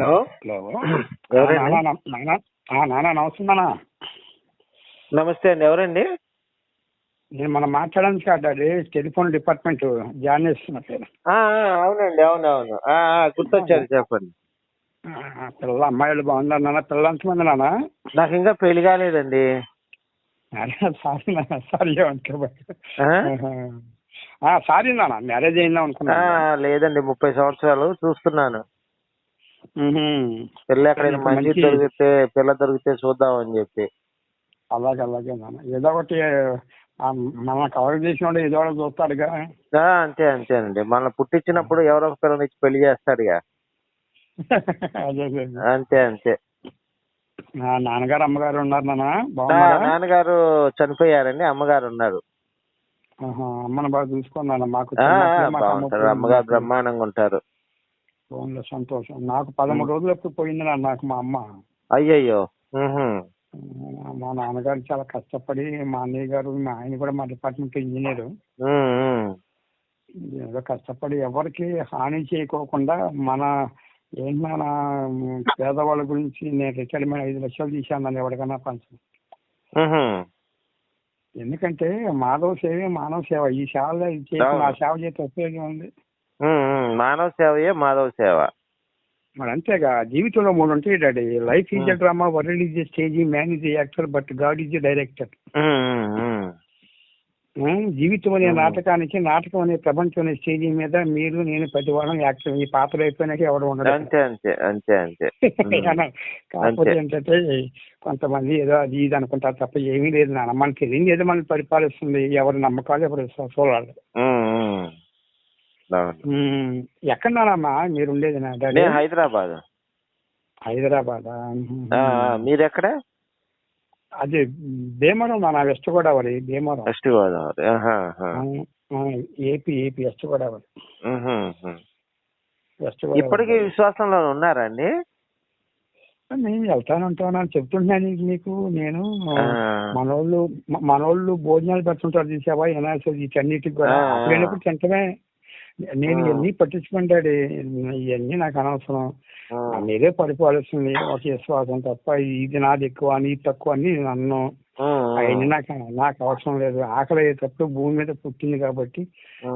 Hello? నానా, నమస్తే నానా. నమస్తే అండి ఎవరండి? నేను మనం మాట్లాడడానికి కాదు అది టెలిఫోన్ డిపార్ట్మెంట్ జాయిన్ చేస్తున్న పేరు. ఆ, ఆ, అవునండి అవును అవును. ఆ, ఆ, గుర్తొచ్చారు చెప్పండి. పిల్ల అమ్మాయిలు బాగున్నారు నాన్న పిల్లలు ఎంతమంది నాన్న నాకు ఇంకా పెళ్ళి కాలేదండి. సారీ నాన్న సారీ అనుకోబట్టి? సారీ నాన్న మ్యారేజ్ అయిందా అనుకున్నా లేదండి ముప్పై సంవత్సరాలు చూస్తున్నాను. పిల్ల ఎక్కడైనా మంచి దొరికితే పిల్ల దొరికితే చూద్దామని చెప్పి. అలాగే అలాగే నాన్న. ఏదో ఒకటి మన కవర్ చేసినోడు ఏదో ఒకటి చూస్తాడుగా అంతే అంతేనండి మనల్ని పుట్టించినప్పుడు ఎవరో ఒక పిల్లని ఇచ్చి పెళ్ళి చేస్తాడుగా అంతే అంతే. నాన్నగారు అమ్మగారు ఉన్నారు నాన్న? నాన్నగారు చనిపోయారండి. అమ్మగారు ఉన్నారు. అమ్మని బాగా చూసుకున్నాను మాకు. అమ్మగారు బ్రహ్మాండంగా ఉంటారు. పోన్లే, సంతోషం నాకు పదమూడు రోజులు ఎప్పుడు పోయింది నాకు మా అమ్మ అయ్యయ్యో. మా నాన్నగారు చాలా కష్టపడి మా అన్నయ్య గారు మా ఆయన కూడా మా డిపార్ట్మెంట్ ఇంజనీర్. ఏదో కష్టపడి ఎవరికి హాని చేయకోకుండా మన ఏంటి నాన్న పేదవాళ్ళ గురించి నేను రిటైర్మెంట్ ఐదు లక్షలు తీశాను నన్ను ఎవరికైనా పంచు. ఎందుకంటే మాధవ సేవ మానవ సేవ ఈ సేవలో ఇది చేసి అవును. నా సేవ చేస్తే ఉపయోగం ఉంది. మానవ సేవయే మాధవ సేవ మరి అంతేగా జీవితంలో మూడు ఉంటాయి daddy life is. A drama world is a stage man is actor but God is a director. జీవితం అనే. నాటకానికి నాటకం అనే ప్రపంచం అనే స్టేజ్ మీద మీరు నేను ప్రతి వాళ్ళం యాక్టర్ ఈ పాత్ర అయిపోయినాక ఎవరు ఉండదు అంతే అంతే అంతే అంతే. కాకపోతే. ఏంటంటే కొంతమంది ఏదో అది ఇది అనుకుంటారు తప్ప ఏమీ లేదు నాన్న మనకి తెలియదు ఏదో మనల్ని పరిపాలిస్తుంది ఎవరి నమ్మకాలు ఎవరి విశ్వాసాలు ఉమ్, ఉమ్. అవును. ఉమ్, ఎక్కడ నానమ్మా మీరు ఉండేది నా డాడీ నేను హైదరాబాద్. హైదరాబాద్. మీరెక్కడ? అదే భీమవరం నాన్న West Godavari Bhimavaram. West Godavari. AP AP West Godavari. West Godavari. ఇప్పటికీ విశ్వాసంలో ఉన్నారండి నేను వెళ్తాను ఉంటాను నీకు- నీకు నేను. మనోళ్ళు మనోళ్ళు భోజనాలు పెడుతుంటారు చూసావా ఎనాల్సి వీటన్నిటికి కూడా. అప్పుడైనప్పుడు తింటమే. నేను. ఇవన్నీ పట్టించుకుంటాడు ఇవన్నీ నాకు అనవసరం. మీరే పడిపోవాల్సింది ఒక విశ్వాసం తప్ప ఇది నాది ఎక్కువ నీది తక్కువ అని నేను అన్నాను ఉమ్, అవన్నీ నాకు నాకు అవసరం లేదు. ఆకలి అయ్యేటప్పుడు భూమి మీద పుట్టింది కాబట్టి.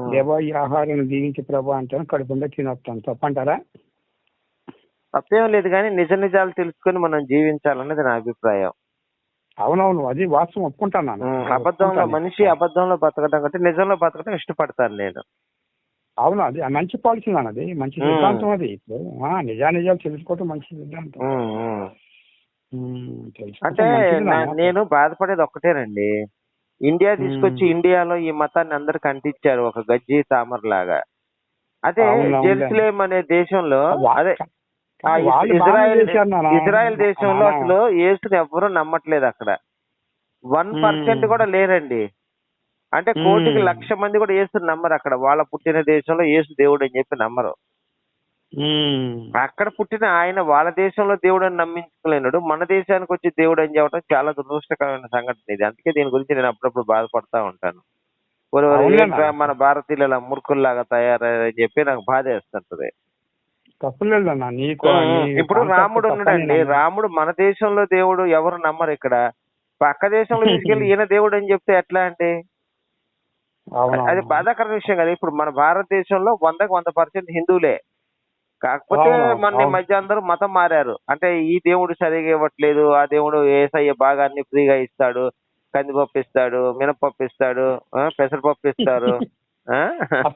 దేవా ఈ ఆహారం దీవించి ప్రభా అంటాను కడుపుండా తినొస్తాను. తప్పంటారా? తప్పేం లేదు కానీ నిజ నిజాలు తెలుసుకొని మనం జీవించాలన్నది నా అభిప్రాయం. అవునవును అది వాస్తవం. ఒప్పుకుంటాను అబద్ధంలో. మనిషి అబద్ధంలో బతకడం కంటే నిజంలో బతకడం ఇష్టపడతాను నేను. అవును అది మంచి పాలసీ నాన్న అది మంచి. సిద్ధాంతం అది ఇప్పుడు నిజానిజాలు తెలుసుకోవటం మంచి సిద్ధాంతం అంటే. నేను బాధపడేది ఒక్కటేనండి ఇండియా తీసుకొచ్చి. ఇండియాలో ఈ మతాన్ని అందరికి అంటించారు ఒక గజ్జి తామర లాగా అదే. జెరూసలేం అనే దేశంలో అదే ఇజ్రాయెల్. ఇజ్రాయెల్ దేశంలో. అసలు యేసుని ఎవ్వరూ నమ్మట్లేదు అక్కడ వన్ పర్సెంట్. కూడా లేరండి అంటే కోటికి. లక్ష మంది కూడా యేసుని నమ్మరు అక్కడ. వాళ్ళ పుట్టిన దేశంలో యేసు దేవుడు అని చెప్పి నమ్మరు. మ్మ్. అక్కడ పుట్టిన ఆయన వాళ్ళ దేశంలో దేవుడు అని నమ్మించుకోలేనాడు మన దేశానికి వచ్చి దేవుడు అని చెప్పడం చాలా దురదృష్టకరమైన సంఘటన ఇది. అందుకే దీని గురించి నేను అప్పుడప్పుడు బాధపడతా ఉంటాను. మన భారతీయులు మురుకుల్లాగా తయారని చెప్పి నాకు బాధ వేస్తుంటది. ఇప్పుడు రాముడు ఉన్నాడండి. నేను. రాముడు మన దేశంలో దేవుడు ఎవరు నమ్మరు ఇక్కడ? పక్క దేశంలో తీసుకెళ్ళి ఈయన దేవుడు అని చెప్తే ఎట్లా అంటే అది. బాధాకర విషయం కదా ఇప్పుడు మన భారతదేశంలో వందకు వంద పర్సెంట్ హిందువులే కాకపోతే మన. మధ్య అందరూ మతం మారారు అంటే ఈ దేవుడు సరిగా ఇవ్వట్లేదు ఆ దేవుడు ఏసయ్య భాగాన్ని ఫ్రీగా ఇస్తాడు కందిపప్పు ఇస్తాడు మినపప్పు ఇస్తాడు పెసరపప్పు ఇస్తారు?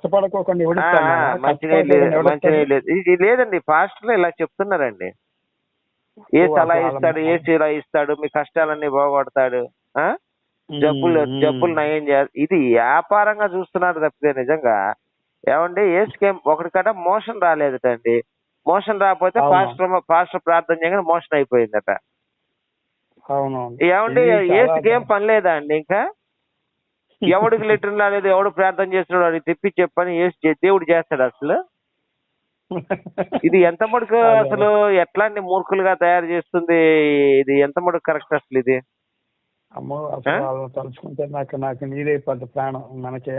మంచినీళ్ళు లేదు మంచినీళ్ళు ఇది లేదండి పాస్టర్లు ఇలా చెప్తున్నారండి ఏ సలహా ఇస్తాడు ఏ చీర ఇస్తాడు మీ కష్టాలన్నీ బాగుపడతాడు ఆ? జబ్బులు. జబ్బులు నయం చేయాలి ఇది వ్యాపారంగా చూస్తున్నారు తప్పితే నిజంగా ఏమండి ఏ స్కేమ్ ఒకటికట మోషన్ రాలేదటండి. మోషన్ రాకపోతే. పాస్టర్ పాస్టర్ ప్రార్థన చేయగానే మోషన్ అయిపోయిందట. ఏమండి ఇది ఏ పని లేదా అండి ఇంకా? ఎవడికి లెటర్ రాలేదు ఎవడు ప్రార్థన చేస్తున్నాడు అది తెప్పి చెప్పని ఏ దేవుడు చేస్తాడు అసలు. ఇది ఎంత మటుకు. అసలు ఎట్లాంటి మూర్ఖులుగా తయారు చేస్తుంది? ఇది ఎంత మటుకు కరెక్ట్ అసలు ఇది? అమ్మో అసలు? వాళ్ళని తలుచుకుంటే నాకు నాకు నీరే పెద్ద ప్రాణం. మనకి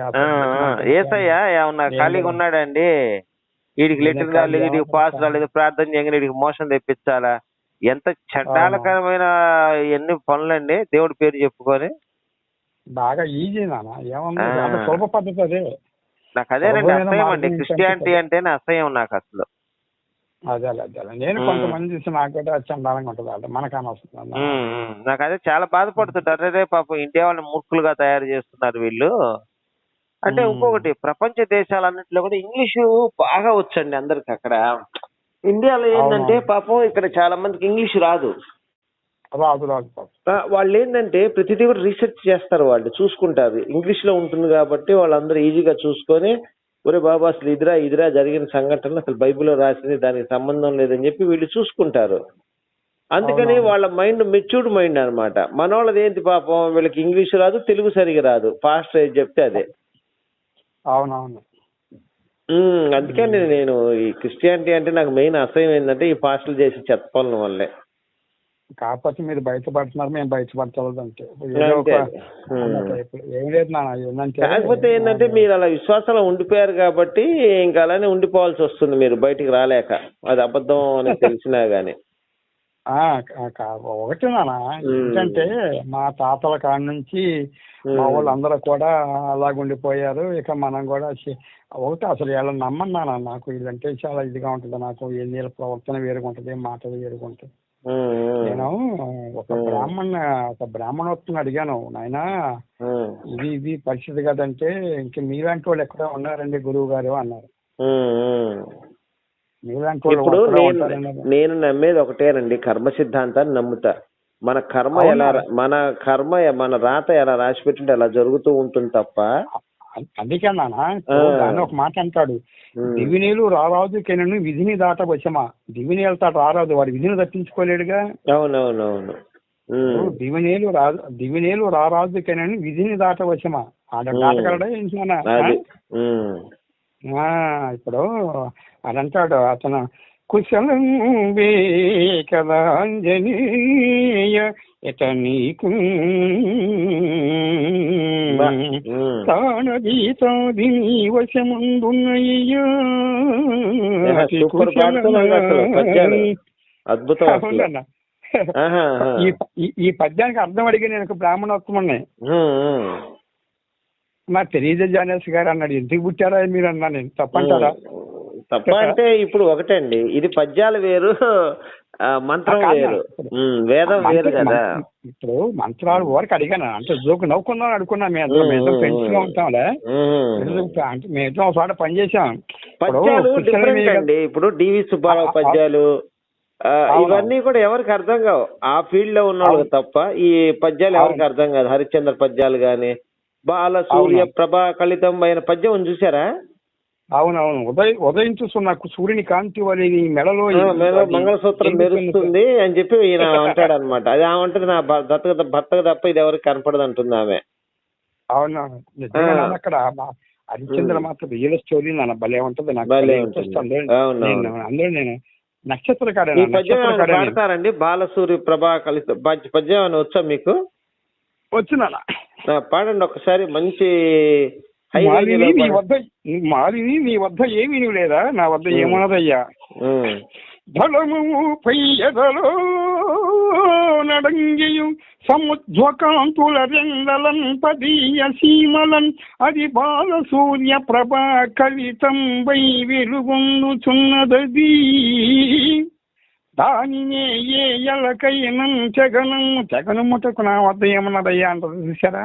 ఏసయ్య ఏమన్నా ఖాళీగా. ఉన్నాడండి? వీడికి లెటర్ రాలేదు వీడికి పాస్ రాలేదు ప్రార్థన చేయగానే వీడికి మోసం తెప్పించాలా? ఎంత చండాలకరమైన ఎన్ని పనులండి దేవుడి పేరు చెప్పుకొని? బాగా ఈజీ నాన్న. ఏమన్నా సులభ పద్ధతి అదే. నాకు అదేనండి అసహ్యం అండి. క్రిస్టియానిటీ అంటేనే అసహ్యం నాకు అసలు. అదే అదే నేను. కొంతమంది చూసి నాకు కూడా చండాలంగా ఉంటుంది అంటే. మనకు అనవసరం. నాకు అదే చాలా బాధపడుతుంటారు అరే పాపం ఇండియా వాళ్ళని మూర్ఖులుగా తయారు చేస్తున్నారు వీళ్ళు. అంటే. ఇంకొకటి ప్రపంచ దేశాలన్నింటిలో కూడా ఇంగ్లీషు బాగా వచ్చండి అందరికి అక్కడ. ఇండియాలో ఏంటంటే. పాపం ఇక్కడ చాలా మందికి ఇంగ్లీష్ రాదు. రాదు రాదు వాళ్ళు ఏంటంటే ప్రతిదీ కూడా రీసెర్చ్ చేస్తారు వాళ్ళు చూసుకుంటారు. ఇంగ్లీష్లో ఉంటుంది కాబట్టి వాళ్ళందరూ ఈజీగా చూసుకొని ఒరే బాబా అసలు ఇదిరా ఇదిరా జరిగిన సంఘటన అసలు బైబిల్లో రాసింది దానికి సంబంధం లేదని చెప్పి వీళ్ళు చూసుకుంటారు. అందుకని. వాళ్ళ మైండ్ మెచ్యూర్డ్ మైండ్ అన్నమాట. మన వాళ్ళది ఏంటి పాపం? వీళ్ళకి ఇంగ్లీష్ రాదు తెలుగు సరిగా రాదు. ఫాస్ట్ ఏది చెప్తే అదే. అవునవును. అందుకని నేను ఈ క్రిస్టియానిటీ అంటే నాకు మెయిన్ అసహ్యం ఏంటంటే ఈ పాస్టల్ చేసి చెత్త పనుల వల్లే. కాకపోతే మీరు బయటపడుతున్నారు మేము బయటపడతలేదు అంటే అంతే. ఏం లేదు నాన్న ఏంటంటే కాకపోతే ఏంటంటే మీరు అలా విశ్వాసంలో ఉండిపోయారు కాబట్టి ఇంకా అలానే ఉండిపోవాల్సి వస్తుంది మీరు బయటికి రాలేక. అది అబద్ధం అని తెలిసినా గానీ. ఒకటి నాన్న. ఏంటంటే మా తాతల కాడ నుంచి మా. వాళ్ళందరూ కూడా అలాగ ఉండిపోయారు ఇక మనం కూడా ఒకటి అసలు వీళ్ళని నమ్మను నాన్న నాకు వీళ్ళంటే చాలా ఇదిగా ఉంటుంది. నాకు ఏ నీళ్ళ ప్రవర్తన వేరుగా ఉంటుంది మాటలు వేరుగా ఉమ్, నేను ఒక. బ్రాహ్మణ ఒక బ్రాహ్మణోత్తుని అడిగాను నాయనా ఇది ఇది పరిస్థితి కదంటే ఇంక మీలాంటి వాళ్ళు ఎక్కడ ఉన్నారండి గురువు గారు అన్నారు. మీలాంటి ఇప్పుడు నేను. నేను నమ్మేది ఒకటేనండి కర్మ సిద్ధాంతాన్ని నమ్ముతా మన కర్మ? ఎలా మన కర్మ మన రాత ఎలా రాసి పెట్టింటే అలా జరుగుతూ ఉంటుంది తప్ప అందుకే నాన్న. దాన్ని ఒక మాట అంటాడు. దివినీలు రారాజు కెనను విధిని దాట వచ్చమా దివిని వెళ్తాడు రారాజు వాడు విధిని తప్పించుకోలేడుగా? అవునవునవును. దివినేలు రా దివినేలు రారాజు కెనను విధిని దాట వచ్చమా ఆడ. దాటగలడా ఇప్పుడు అదంటాడు అతను కుశలం వే కదా అంజనీయ ఇత నీకు. తానగీతాది నీ వశముందున్నయ్యా. అద్భుతం. ఈ పద్యానికి అర్థం అడిగి నేను బ్రాహ్మణోత్తమని. నాకు తెలియదు జానేష్ గారు అన్నాడు ఎందుకు పుట్టారా మీరు అన్నా నేను తప్పంటారా. తప్ప అంటే ఇప్పుడు ఒకటండి ఇది పద్యాలు వేరు మంత్రం. వేరు వేదం వేరు కదా ఇప్పుడు మంత్రాలు వరకు అడిగాను అంటే జోకు నవ్వుకుందాం అనుకున్నాం మేము. మేము ఫ్రెండ్స్గా. ఉంటాంలే అంటే మేము ఒక చోట పని చేసాం ఇప్పుడు పద్యాలు డిఫరెంట్ అండి ఇప్పుడు డివి సుబ్బారావు పద్యాలు. ఇవన్నీ కూడా ఎవరికి అర్థం కావు ఆ ఫీల్డ్లో ఉన్న వాళ్ళకి. తప్ప ఈ పద్యాలు ఎవరికి. అర్థం కాదు హరిశ్చంద్ర పద్యాలు గాని బాల సూర్య. ప్రభా కలితం అయిన పద్యం చూసారా అవునవును. ఉదయం ఉదయించుతున్న సూర్యుని కాంతి వలె నీ మెడలో మంగళసూత్రం మెరుస్తుంది అని చెప్పి ఈయన అంటాడు అనమాట అది ఆమె అంటది నా భర్త భర్తకు తప్ప ఇది ఎవరికి కనపడదు అంటుంది ఆమె. నాన్న అక్కడ హరిశ్చంద్ర. మాత్రం రియల్ స్టోరీ నాన్న భలే ఉంటది. నాకు అందులో అవును, నేను అవును. అందులో నేను నక్షత్రకారే ఈ పద్యం ఏమైనా నక్షత్రకారే నేను. పాడతారండి బాలసూరి ప్రభా కలిత పద్య- ఏమైనా వచ్చా మీకు? వచ్చు నాన్న. ఆ, పాడండి ఒకసారి మంచి మాలిని నీ. వద్ద మాలిని నీ వద్ద ఏమీ లేదా నా వద్ద. ఏమన్నదయ్యా. ధనము పయ్యదలో నడంగియు సముద్వకాంతుల రెండలన్ పదీయ సీమలన్ అది బాల సూర్య ప్రభా కలితం వై వెలుగొందుచున్నదది దానినే ఏ ఎలకైనం తెగనం తెగను ముట్టకు నా వద్ద ఏమన్నదయ్యా అంటది చూసారా.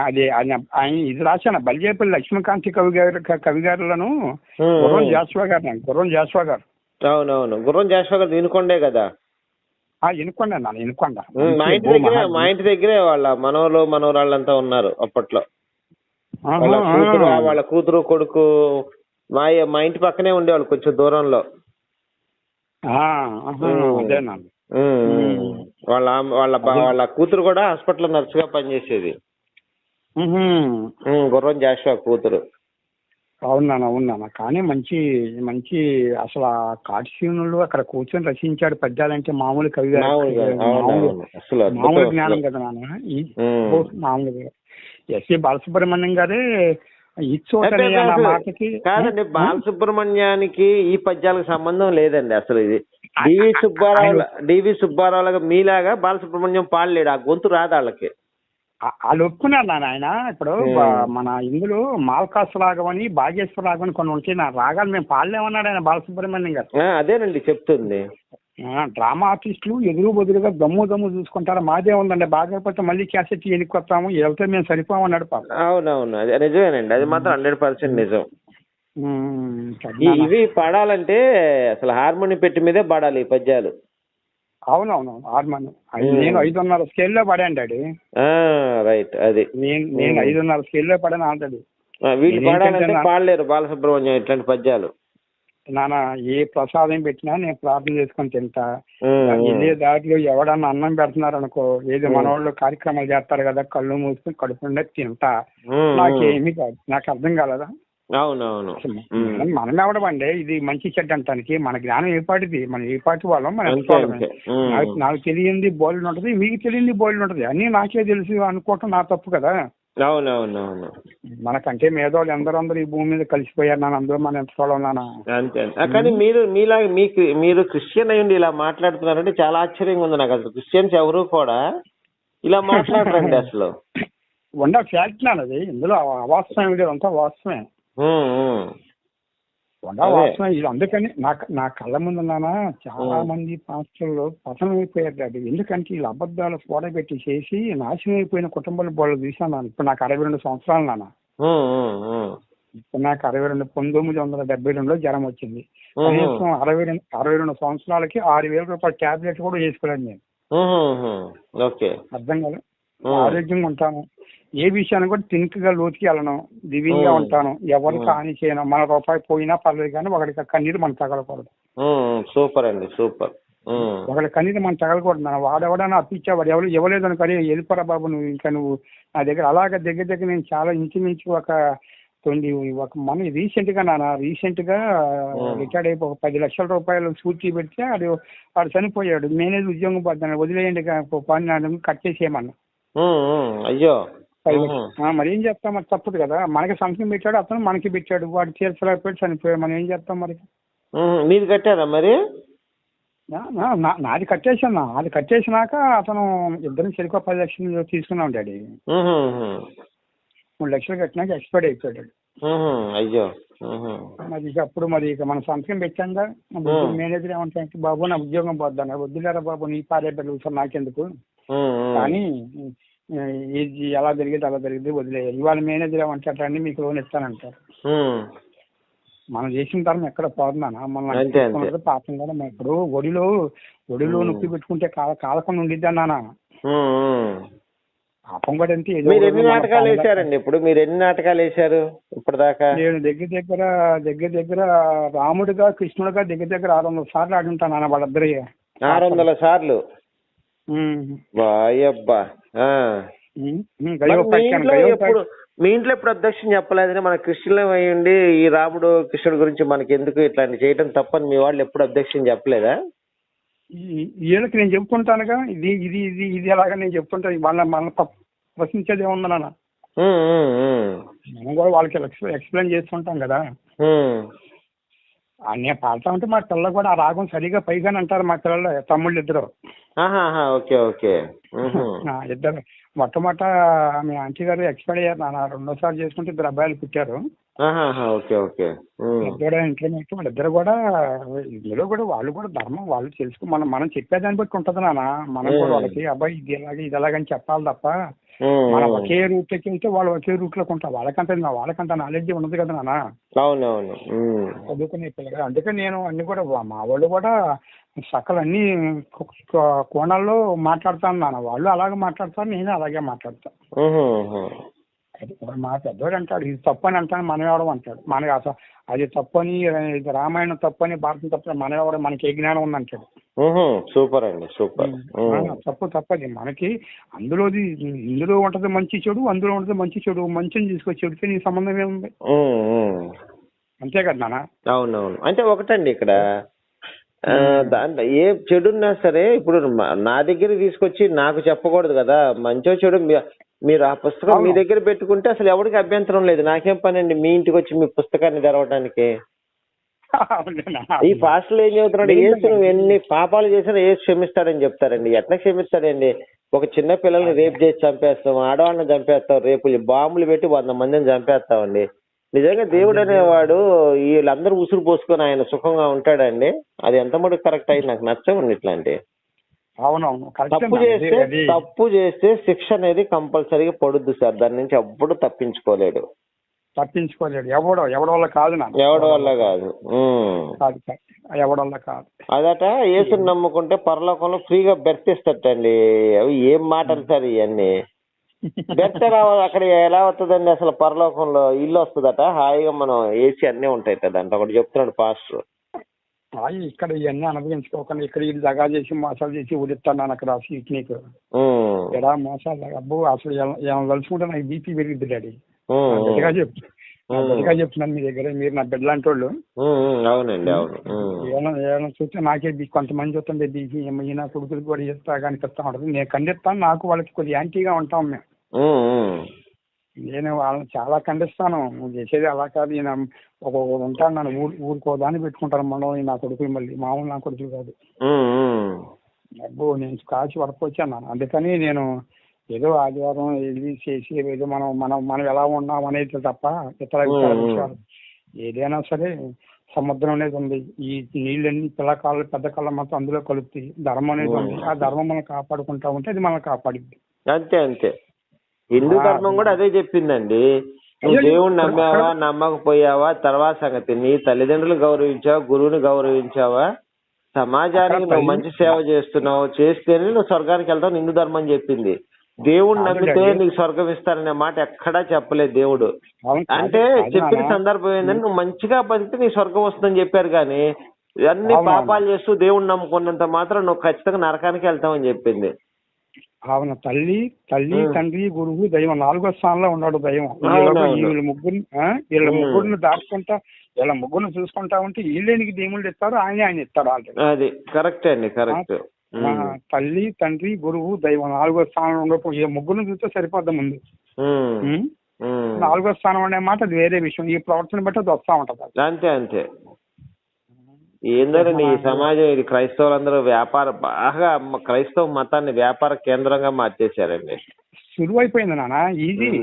అది ఆయన ఇది రాశాను? బల్జేపల్లి లక్ష్మీకాంతి కవి గారు కవి గారులను? గుర్రం. జాస్వా గారు గుర్రం జాస్వా గారు. అవునవును గుర్రం జాషువా గారు వినుకొండే కదా? నాన్న ఇనుకొండ ఉమ్, మా ఇంటి దగ్గరే మా ఇంటి దగ్గరే వాళ్ళ మనవలు మనవరాళ్ళంతా ఉన్నారు అప్పట్లో. వాళ్ళ కూతురు వాళ్ళ కూతురు కొడుకు మా మా ఇంటి పక్కనే ఉండేవాళ్ళు కొంచెం దూరంలో. వాళ్ళ వాళ్ళ. వాళ్ళ కూతురు కూడా హాస్పిటల్ నర్సుగా పనిచేసేది. ఉహు. ఉమ్, గుర్రం జాషువా కూతురు. అవును నాన్న అవును నాన్న కానీ మంచి మంచి అసలు ఆ కాటిసీనులు అక్కడ కూర్చొని రచించాడు పద్యాలంటే మామూలు కవి మామూలు జ్ఞానం. కదా నాన్న. మామూలుగా. ఎస్వి బాలసుబ్రహ్మణ్యం గారే కాదండి బాలసుబ్రహ్మణ్యానికి ఈ పద్యాలకు సంబంధం లేదండి అసలు ఇది. డివి సుబ్బారావు డివి సుబ్బారావు లాగా మీలాగా బాలసుబ్రహ్మణ్యం పాడలేడు. ఆ గొంతు రాదు వాళ్ళకి. వాళ్ళు ఒప్పుకున్నారు నాన్న ఆయన. ఇప్పుడు మన ఇందులో మాల్కాస్ రాగం అని భాగేశ్వర రాగం అని కొన్ని ఉంటాయి. నా రాగాలు మేము పాడలేమన్నాడు ఆయన బాలసుబ్రహ్మణ్యం గారు. అదేనండి చెప్తుంది. డ్రామా ఆర్టిస్టులు ఎదురు బదురుగా దమ్ము దమ్ము చూసుకుంటారు? మాదే ఉందండి. బాగోకపోతే మళ్ళీ క్యాసెట్ ఎన్నికొస్తాము? వెళ్తే మేము సరిపోమన్నాడు పాప. అవునవును. అది నిజమేనండి. అది మాత్రం హండ్రెడ్ పర్సెంట్ నిజం. ఇవి పాడాలంటే అసలు హార్మోని పెట్టి మీదే పాడాలి ఈ పద్యాలు. అవునవును. హార్మోన్. నేను ఐదున్నర స్కేల్లో పడాను డాడీ. రైట్. అది. నేను నేను. ఐదున్నర స్కేల్లో పడాను ఆల్రెడీ. వీళ్ళు పాడాలంటే పాడలేరు బాలసుబ్రహ్మణ్యం ఇట్లాంటి పద్యాలు. నాన్న ఏ ప్రసాదం పెట్టినా నేను ప్రార్థన చేసుకొని తింటా. వెళ్ళే దారిలో ఎవడన్నా అన్నం పెడుతున్నారు అనుకో ఏదో. మనవాళ్ళు కార్యక్రమాలు చేస్తారు కదా కళ్ళు మూసుకొని కడుపు నిండా తింటా. నాకేమీ కాదు నాకు అర్థం కాలేదా? అవునవును. మనం ఎవడమండి? ఇది మంచి చెడ్డ అంటానికి మన జ్ఞానం ఏ పాటిది మన ఏ పాటి వాళ్ళం మన నాకు తెలియంది బోల్డ్ ఉంటది మీకు తెలియంది బోల్డ్ ఉంటది. అన్ని నాకే తెలుసు అనుకోవటం నా తప్పు కదా. అవునవునవును. మనకంటే మేధోళ్ళు ఎందరందరూ ఈ భూమి మీద కలిసిపోయారు నాన్న. అందరూ మన నాన్న. అంతే కానీ మీరు మీలాగా మీకు మీరు క్రిస్టియన్ అయ్యండి ఇలా మాట్లాడుతున్నారంటే చాలా ఆశ్చర్యంగా ఉంది నాకు అసలు. క్రిస్టియన్స్ ఎవరు కూడా ఇలా మాట్లాడరండి అసలు. ఉండ ఫ్యాక్ట్ నాన్న అది. ఇందులో అవాస్తవం లేదు అంతా వాస్తవమే. ఇది. అందుకని నా నా కళ్ళ ముందు నాన్న చాలా. మంది పాస్టర్లు పతనం అయిపోయారు డాడీ. ఎందుకంటే వీళ్ళు అబద్ధాలు కూడబెట్టి చేసి నాశనం అయిపోయిన కుటుంబాలు వాళ్ళు చూసాను నాన్న. ఇప్పుడు నాకు అరవై రెండు సంవత్సరాలు నాన్న. ఇప్పుడు నాకు అరవై రెండు పంతొమ్మిది వందల డెబ్బై రెండులో జ్వరం వచ్చింది. కనీసం అరవై రెండు అరవై రెండు సంవత్సరాలకి ఆరు వేల రూపాయల టాబ్లెట్ కూడా వేసుకోలేను నేను. అర్థం కాదు. ఆరోగ్యంగా ఉంటాను. ఏ విషయాన్ని కూడా తింకగా లోతుకి వెళ్ళను దివ్యంగా. ఉంటాను ఎవరికి. హాని చేయను మన రూపాయి పోయినా పర్లేదు కానీ ఒకరికి కన్నీరు మనం తగలకూడదు. సూపర్ అండి సూపర్. ఒకరి కన్నీరు మనం తగలకూడదు నాన్న. వాడెవడన్నా అప్పించేవాడు ఎవరు ఇవ్వలేదు అనుకని వెళ్ళిపోరా బాబు నువ్వు ఇంకా నువ్వు నా దగ్గర అలాగ దగ్గర దగ్గర నేను చాలా ఇంచుమించు ఒక ట్వంటీ ఒక మన రీసెంట్గా నాన్న రీసెంట్గా. రిటైర్డ్ అయిపో ఒక పది లక్షల రూపాయలు సూచి పెడితే ఆడు వాడు చనిపోయాడు మేనేజ్ ఉద్యోగం పడ్డాను వదిలేయండి పని కట్ చేసేయమన్నా. అయ్యో మరి ఏం చేస్తాం? మరి తప్పదు కదా. మనకి సంతకం పెట్టాడు అతను మనకి పెట్టాడు. వాడు తీర్చలేకపోయి చనిపోయాడు. మనం ఏం చేస్తాం మరి? మీది కట్టారా మరి? నాది కట్టేసాను నాది కట్టేసినాక అతను ఇద్దరిని సరిగ్గా పది లక్షలు తీసుకున్నాం డాడీ. మూడు లక్షలు కట్టినాక ఎక్స్పైర్డ్ అయిపోయాడు అయ్యో. మరి ఇక అప్పుడు మరి ఇక మన సంతకం పెట్టాక ఉమ్. మేనేజర్ ఏమంటాడంటే బాబు నా ఉద్యోగం పోద్దాను. వద్దులేరా బాబు నీ పారే సార్ నాకెందుకు. కానీ ఇది ఎలా జరిగింది అలా జరిగింది వదిలే ఇవాళ మేనేజర్ ఏమంటాడండి మీకు లోన్ ఇస్తానంటారు. మనం చేసిన తరం ఎక్కడ పోతున్నానా మనం పాపం కూడా ఇప్పుడు ఒడిలో ఒడిలో. నొప్పి పెట్టుకుంటే కాల కాలకుండా ఉండిద్ది అన్నానా. పాపం కూడా అంతే. ఏదో మీరు ఎన్ని నాటకాలు వేశారండి ఇప్పుడు? మీరు ఎన్ని నాటకాలు వేశారు ఇప్పటిదాకా? నేను దగ్గర దగ్గర దగ్గర దగ్గర రాముడిగా కృష్ణుడిగా దగ్గర దగ్గర ఆరు వందల సార్లు ఆడి ఉంటాను అన్న వాళ్ళిద్దరి. ఆరు వందల సార్లు? ఉమ్. బాయబ్బా మీ ఇంట్లో ఎప్పుడు మీ ఇంట్లో ఎప్పుడు అధ్యక్షం చెప్పలేదని మన క్రిస్టియన్ అయ్యండి ఈ రాముడు కృష్ణుడు గురించి మనకి ఎందుకు ఇట్లాంటి చేయటం తప్పని మీ వాళ్ళు ఎప్పుడు అధ్యక్షం చెప్పలేదా? వీళ్ళకి నేను చెప్తుంటానుగా ఇది ఇది ఇది ఇది ఎలాగా నేను చెప్తుంటాను వాళ్ళ మన ప్రశ్నించేది ఏముంది నాన్న. మనం కూడా వాళ్ళకి ఎక్స్- ఎక్స్ప్లెయిన్ చేస్తుంటాం కదా. అన్నీ పాడుతా ఉంటే మా పిల్లలు కూడా ఆ రాగం సరిగా పైగానే అంటారు మా పిల్లలు తమ్ముళ్ళు ఇద్దరు ఓకే ఓకే. ఇద్దరు. మొట్టమొదట మీ ఆంటీ గారు ఎక్స్పైర్ అయ్యారు నాన్న. రెండోసారి చేసుకుంటే ఇద్దరు అబ్బాయిలు పుట్టారు. Okay okay. ఇంటర్మీడియట్ వాళ్ళిద్దరు కూడా ఇందులో కూడా వాళ్ళు కూడా ధర్మం వాళ్ళు తెలుసుకో మనం మనం చెప్పేదాన్ని బట్టి ఉంటది నాన్న. మనం కూడా. వాళ్ళకి అబ్బాయి ఇది ఎలాగే ఇది ఎలాగని చెప్పాలి తప్ప మనం. ఒకే రూట్లోకి వెళ్తే వాళ్ళు ఒకే రూట్లోకి ఉంటారు. వాళ్ళకంత వాళ్ళకంత నాలెడ్జ్ ఉండదు కదా నాన్న. అవునవును. చదువుకునే పిల్లలు. అందుకని నేను అన్ని కూడా మా వాళ్ళు కూడా సకల అన్ని కోణాల్లో మాట్లాడతాను నాన్న. వాళ్ళు అలాగే మాట్లాడతారు నేను అలాగే మాట్లాడతాను. అది ఇప్పుడు మా పెద్దోడు అంటాడు? ఇది తప్పు అని అంటాను మనం ఎవడం అంటాడు. మనకి అసలు అది తప్పు అని ఇది రామాయణం తప్పు అని భారతం తప్పు అని మనం ఎవడం మనకి ఏ జ్ఞానం ఉందంటాడు ఉహు, సూపర్ అండి సూపర్. తప్పు తప్పది. మనకి అందులోది ఇందులో ఉంటది మంచి చెడు అందులో ఉంటది మంచి చెడు. మంచిని తీసుకొచ్చి చెడితే నీ సంబంధం ఏముంది. అంతే కదా నాన్న? అవునవును. అంటే ఒకటండి ఇక్కడ. దాంట్లో ఏ చెడున్నా సరే ఇప్పుడు నా దగ్గర తీసుకొచ్చి నాకు చెప్పకూడదు కదా. మంచో చెడు మీరు ఆ పుస్తకం మీ. దగ్గర పెట్టుకుంటే అసలు ఎవరికి అభ్యంతరం లేదు. నాకేం పని అండి మీ ఇంటికి వచ్చి మీ పుస్తకాన్ని తెరవడానికి? ఈ పాస్టర్లు ఏం చెబుతున్నాడు? ఏసు నువ్వు ఎన్ని పాపాలు చేసినా ఏసు క్షమిస్తాడని చెప్తారండి. ఎట్లా క్షమిస్తాడండి? ఒక చిన్న పిల్లల్ని రేపు చేసి చంపేస్తాం ఆడవాళ్ళని చంపేస్తాం రేపు బాంబులు పెట్టి వంద మందిని చంపేస్తామండి. నిజంగా దేవుడు అనేవాడు వీళ్ళందరూ ఉసురు పోసుకొని ఆయన సుఖంగా ఉంటాడండి. అది ఎంత మటుకు కరెక్ట్ అయ్యి నాకు నచ్చవండి ఇట్లాంటి అవునవును తప్పు. చేస్తే తప్పు చేస్తే శిక్ష అనేది కంపల్సరీగా పడుద్ది సార్. దాని నుంచి ఎప్పుడు తప్పించుకోలేడు. తప్పించుకోలేడు. ఎవడో ఎవడో వల్ల కాదు నా ఎవడి వల్ల కాదు. ఉమ్. కాదు అదట యేసుని నమ్ముకుంటే పరలోకంలో ఫ్రీగా బెర్త్ ఇస్తటండి అవి ఏం మాటలు సార్ ఇవన్నీ బెర్త్ రావాలి అక్కడ ఎలా వస్తుందండి అసలు పరలోకంలో? ఇల్లు వస్తుందట. హాయిగా మనం ఏసీ అన్నీ ఉంటాయి దాంట్లో ఒకటి చెప్తున్నాడు పాస్టర్. ఇక్కడ ఇవన్నీ అనుభవించుకోకుండా ఇక్కడ ఇది దగా చేసి మోసాలు చేసి ఉడిస్తాను అక్కడ సీట్ నీకు. ఎడా మోసాలు? అబ్బో అసలు ఏమైనా తలుచుకుంటే నాకు బీపీ పెరిగిద్ది డాడీ. గట్టిగా చెప్తు. గట్టిగా చెప్తున్నాను మీ దగ్గర. మీరు నా బిడ్డ లాంటి వాళ్ళు అవునండి అవును. ఏమైనా చూస్తే నాకే కొంతమంది చూస్తుంటే బీపీ ఈయన కొడుకులు కూడా చేస్తా కనిపిస్తా ఉంటుంది. నేను ఖండిస్తాను నాకు వాళ్ళకి కొద్దిగా యాంటీగా ఉంటాం మేము. నేను వాళ్ళని చాలా ఖండిస్తాను. నువ్వు చేసేది అలా కాదు. ఈయన ఒక ఉంటాడు నన్ను ఊరు ఊరుకో దాన్ని పెట్టుకుంటారు మనం నా కొడుకు మళ్ళీ మామూలు నా కొడుకు కాదు. అబ్బో నేను కాచి వరకొచ్చాను అందుకని నేను ఏదో ఆదివారం ఇది చేసి ఏదో మనం మనం మనం ఎలా ఉన్నాం అనేది తప్ప ఇతర. విషయాలు. ఏదైనా సరే సముద్రం అనేది ఉంది. ఈ నీళ్ళన్నీ పిల్లకాళ్ళు పెద్ద కళ్ళ మొత్తం అందులో కలుపుతాయి. ధర్మం అనేది ఉంది. ఆ ధర్మం మనం కాపాడుకుంటా ఉంటే అది మనం కాపాడుద్ది. అంతే అంతే. హిందూ ధర్మం కూడా అదే చెప్పిందండి. నువ్వు దేవుణ్ణి నమ్మావా నమ్మకపోయావా తర్వాత సంగతి. నీ తల్లిదండ్రులు గౌరవించావా గురువుని గౌరవించావా? సమాజానికి నువ్వు మంచి సేవ చేస్తున్నావు చేస్తేనే నువ్వు స్వర్గానికి వెళ్తావు హిందూ ధర్మం చెప్పింది. దేవుణ్ణి కాదు నమ్మితే. నీకు స్వర్గం ఇస్తారనే మాట ఎక్కడా చెప్పలేదు దేవుడు. అంటే చెప్పిన. సందర్భం ఏంటంటే నువ్వు మంచిగా బతికితే నీ స్వర్గం వస్తుందని చెప్పారు కానీ అన్ని పాపాలు చేస్తూ దేవుణ్ణి నమ్ముకున్నంత మాత్రం నువ్వు ఖచ్చితంగా నరకానికి వెళ్తావని చెప్పింది. అవును తల్లి తల్లి. తండ్రి గురువు దైవం నాలుగో స్థానంలో ఉన్నాడు దైవం వీళ్ళ- అవును. వీళ్ళ ముగ్గురు వీళ్ళ మ్మ్. ముగ్గురిని దాచుకుంటా వీళ్ళ ముగ్గురిని చూసుకుంటా ఉంటే వీళ్ళేనికి దేవుళ్ళు ఇస్తారు ఆయన ఆయన ఇస్తాడు ఆల్రెడీ అది కరెక్ట్ అండి కరెక్ట్ తల్లి తండ్రి గురువు దైవం నాలుగో స్థానంలో ఉండకపో ఈ ముగ్గురిని చూస్తే సరిపోద్ది ముందు? నాలుగో స్థానం అనే మాట అది వేరే విషయం ఈ ప్రవర్తన బట్టి అది వస్తా ఉంటది. అంతే అంతే ఏందండి ఈ సమాజం ఇది క్రైస్తవులందరూ వ్యాపార బాగా క్రైస్తవ మతాన్ని వ్యాపార కేంద్రంగా మార్చేశారండి. సులువు అయిపోయింది నాన్న ఈజీ.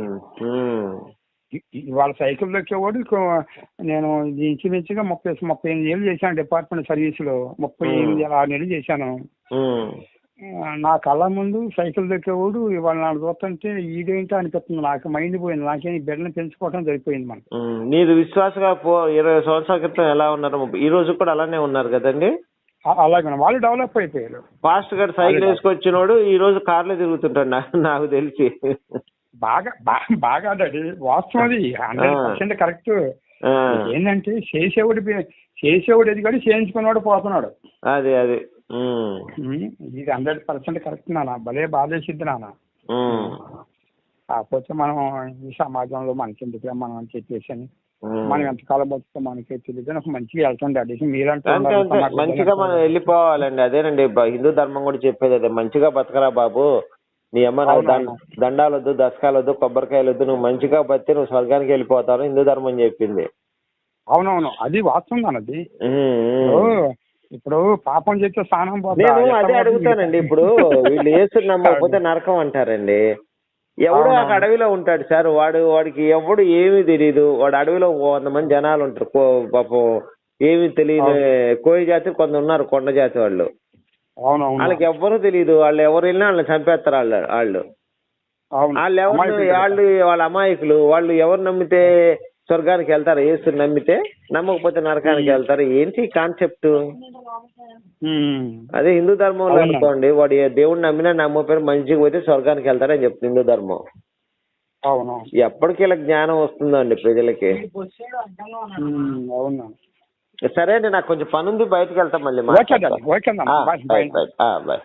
వాళ్ళ సైకిల్ దొక్కేవాడు నేను ఇంచుమించుగా ముప్పై ముప్పై ఎనిమిది ఏళ్ళు చేశాను డిపార్ట్మెంట్ సర్వీస్లో ముప్పై. ఎనిమిది ఆరు నెలలు చేశాను. నా కళ్ళ ముందు సైకిల్ దొక్కేవాడు ఇవాళ నాకు చూస్తుంటే ఈడేంటో అనిపిస్తుంది? నాకు మైండ్ పోయింది. నాకేం ఈ బిడ్డను పెంచుకోవడం సరిపోయింది మనకు. మీరు విశ్వాసగా పో ఇరవై సంవత్సరాల క్రితం ఎలా ఉన్నారు? ఈ రోజు కూడా అలానే ఉన్నారు కదండి? అలాగే వాళ్ళు డెవలప్ అయిపోయారు. ఫాస్ట్గా సైకిల్ వేసుకొచ్చినోడు ఈ రోజు కార్లో తిరుగుతుంటాడు నాకు నాకు తెలిసి. బాగా బాగా డాడీ వాస్తవం అది. Hundred percent correct. ఏంటంటే చేసేవాడు చేసేవాడు ఎదిగాడు చేయించుకున్నవాడు పోతున్నాడు. అది అది. ఇది హండ్రెడ్ పర్సెంట్ కరెక్ట్ నాన్న. భలే బాధేసిద్ది నాన్న. కాకపోతే మనం ఈ సమాజంలో మనకి ఎందుకులే మనం అని చెప్పేసి అని. మనం ఎంతకాలం బతుకుతాం మనకే తెలియదు నాకు మంచిగా వెళ్తుంది అడిగి మీరంటే మంచిగా మనం వెళ్ళిపోవాలండి. అదేనండి హిందూ ధర్మం కూడా చెప్పేది అదే. మంచిగా బతకరా బాబు. నీ అమ్మ నాకు. దండాలు వద్దు దశకాలు వద్దు కొబ్బరికాయలు వద్దు నువ్వు మంచిగా బతికి నువ్వు స్వర్గానికి వెళ్ళిపోతావు హిందూ ధర్మం చెప్పింది. అవునవును. అది వాస్తవం అన్నది ఇప్పుడు పాపం చేస్తే స్నానం? నేను అదే? అడుగుతానండి ఇప్పుడు వీళ్ళు ఏసు నమ్మకపోతే నరకం అంటారండి. ఎవడో ఒక. అడవిలో ఉంటాడు సార్ వాడు వాడికి ఎవడు ఏమీ తెలియదు వాడు అడవిలో వంద మంది జనాలు ఉంటారు. కో- పాపం ఏమీ తెలియని కోయి జాతి కొంత ఉన్నారు కొండ జాతి వాళ్ళు. అవునవును. వాళ్ళకి ఎవ్వరూ తెలియదు వాళ్ళు ఎవరు వెళ్ళినా వాళ్ళని చంపేస్తారు వాళ్ళు వాళ్ళు. అవును. వాళ్ళు ఎవరు. వాళ్ళు వాళ్ళ అమాయకులు. వాళ్ళు ఎవరు నమ్మితే స్వర్గానికి వెళ్తారు? ఏసు నమ్మితే? నమ్మకపోతే నరకానికి వెళ్తారు? ఏంటి కాన్సెప్ట్. అదే హిందూ ధర్మంలో అవునా. అనుకోండి వాడు ఏ దేవుడిని నమ్మినా నమ్మకపోయినా మంచిగా పోతే స్వర్గానికి వెళ్తారని చెప్తుంది హిందూ ధర్మం. అవును. ఎప్పటికి ఇలా జ్ఞానం వస్తుందండి ప్రజలకి. సరే అండి నాకు కొంచెం పని ఉంది బయటకు వెళ్తాం మళ్ళీ బాయ్.